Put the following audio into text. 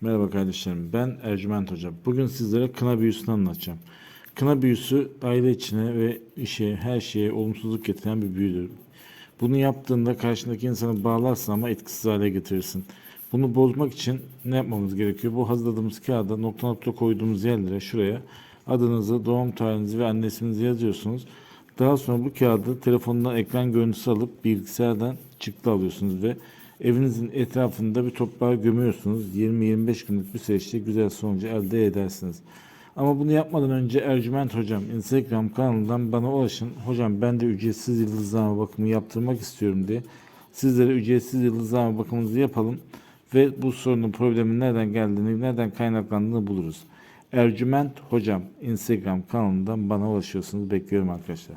Merhaba kardeşlerim. Ben Ercüment Hoca. Bugün sizlere kına büyüsünü anlatacağım. Kına büyüsü aile içine ve işe, her şeye olumsuzluk getiren bir büyüdür. Bunu yaptığında karşındaki insanı bağlarsın ama etkisiz hale getirirsin. Bunu bozmak için ne yapmamız gerekiyor? Bu hazırladığımız kağıda nokta nokta koyduğumuz yerlere şuraya adınızı, doğum tarihinizi ve anne isminizi yazıyorsunuz. Daha sonra bu kağıdı telefonundan ekran görüntüsü alıp bilgisayardan çıktı alıyorsunuz ve evinizin etrafında bir toprağa gömüyorsunuz. 20-25 günlük bir süreçte güzel sonucu elde edersiniz. Ama bunu yapmadan önce Ercüment Hocam Instagram kanalından bana ulaşın. Hocam ben de ücretsiz yıldızlama bakımı yaptırmak istiyorum diye. Sizlere ücretsiz yıldızlama bakımınızı yapalım ve bu sorunun problemin nereden geldiğini, nereden kaynaklandığını buluruz. Ercüment Hocam Instagram kanalından bana ulaşıyorsunuz. Bekliyorum arkadaşlar.